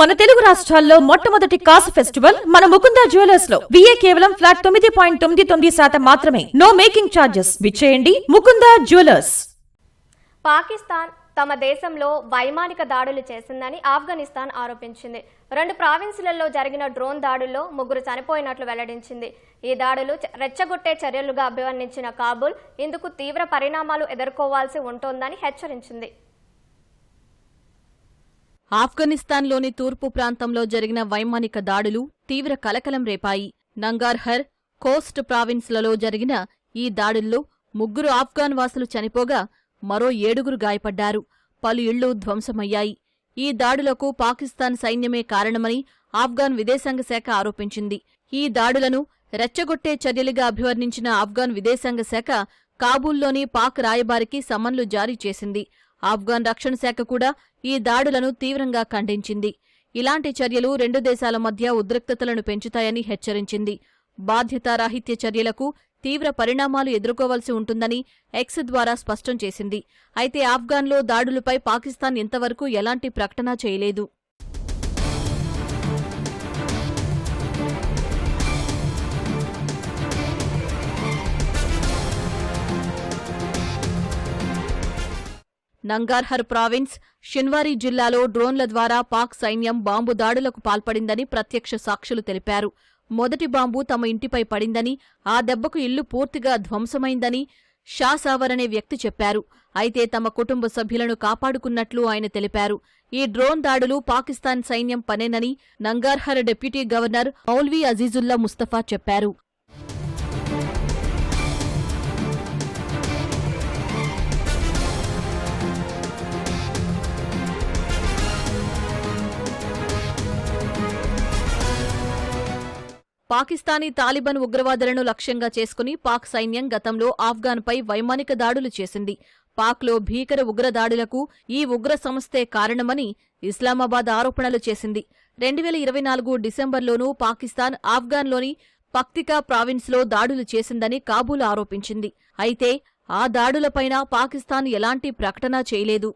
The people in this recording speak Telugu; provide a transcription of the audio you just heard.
మన తెలుగు రాష్ట్రాల్లో మొట్టమొదటి కాసు ఫెస్టివల్ మన ముకుందా జ్యువెలర్స్లో. విఏ కేవలం ఫ్లాట్ తొమ్మిది పాయింట్ తొమ్మిది తొమ్మిది శాతం మాత్రమే. నో మేకింగ్ ఛార్జెస్ విచ్చేయండి ముకుందా జ్యువెలర్స్. పాకిస్తాన్ తమ దేశంలో వైమానిక దాడులు చేసిందని ఆఫ్ఘనిస్తాన్ ఆరోపించింది. రెండు ప్రావిన్సులలో జరిగిన డ్రోన్ దాడుల్లో ముగ్గురు చనిపోయినట్లు వెల్లడించింది. ఈ దాడులు రెచ్చగొట్టే చర్యలుగా అభివర్ణించిన కాబుల్ ఇందుకు తీవ్ర పరిణామాలు ఎదుర్కోవాల్సి ఉంటోందని హెచ్చరించింది. ఆఫ్ఘనిస్తాన్లోని తూర్పు ప్రాంతంలో జరిగిన వైమానిక దాడులు తీవ్ర కలకలం రేపాయి. నంగార్హర్ కోస్ట్ ప్రావిన్స్లలో జరిగిన ఈ దాడుల్లో ముగ్గురు ఆఫ్ఘాన్ వాసులు చనిపోగా మరో ఏడుగురు గాయపడ్డారు. పలు ఇళ్ళు ధ్వంసమయ్యాయి. ఈ దాడులకు పాకిస్తాన్ సైన్యమే కారణమని ఆఫ్ఘాన్ విదేశాంగ శాఖ ఆరోపించింది. ఈ దాడులను రెచ్చగొట్టే చర్యలుగా అభివర్ణించిన ఆఫ్ఘాన్ విదేశాంగ శాఖ కాబూల్లోని పాక్ రాయబారికి సమన్లు జారీ చేసింది. ఆఫ్ఘాన్ రక్షణ శాఖ కూడా ఈ దాడులను తీవ్రంగా ఖండించింది. ఇలాంటి చర్యలు రెండు దేశాల మధ్య ఉద్రిక్తతలను పెంచుతాయని హెచ్చరించింది. బాధ్యతారాహిత్య చర్యలకు తీవ్ర పరిణామాలు ఎదుర్కోవలసి ఉంటుందని ఎక్స్ ద్వారా స్పష్టం చేసింది. అయితే ఆఫ్ఘాన్లో దాడులపై పాకిస్తాన్ ఇంతవరకు ఎలాంటి ప్రకటన చేయలేదు. నంగార్హర్ ప్రావిన్స్ షిన్వారీ జిల్లాలో డ్రోన్ల ద్వారా పాక్ సైన్యం బాంబు దాడులకు పాల్పడిందని ప్రత్యక్ష సాక్షులు తెలిపారు. మొదటి బాంబు తమ ఇంటిపై పడిందని ఆ దెబ్బకు ఇల్లు పూర్తిగా ధ్వంసమైందని షా సావర్ అనే వ్యక్తి చెప్పారు. అయితే తమ కుటుంబ సభ్యులను కాపాడుకున్నట్లు ఆయన తెలిపారు. ఈ డ్రోన్ దాడులు పాకిస్తాన్ సైన్యం పనేనని నంగార్హర్ డిప్యూటీ గవర్నర్ మౌల్వీ అజీజుల్లా ముస్తఫా చెప్పారు. పాకిస్తానీ తాలిబాన్ ఉగ్రవాదులను లక్ష్యంగా చేసుకుని పాక్ సైన్యం గతంలో ఆఫ్ఘాన్పై వైమానిక దాడులు చేసింది. పాక్లో భీకర ఉగ్ర దాడులకు ఈ ఉగ్ర సంస్థే కారణమని ఇస్లామాబాద్ ఆరోపణలు చేసింది. రెండు వేల ఇరవై నాలుగు డిసెంబర్లోనూ పాకిస్తాన్ ఆఫ్ఘాన్లోని పక్తికా ప్రావిన్స్లో దాడులు చేసిందని కాబూల్ ఆరోపించింది. అయితే ఆ దాడులపైన పాకిస్తాన్ ఎలాంటి ప్రకటన చేయలేదు.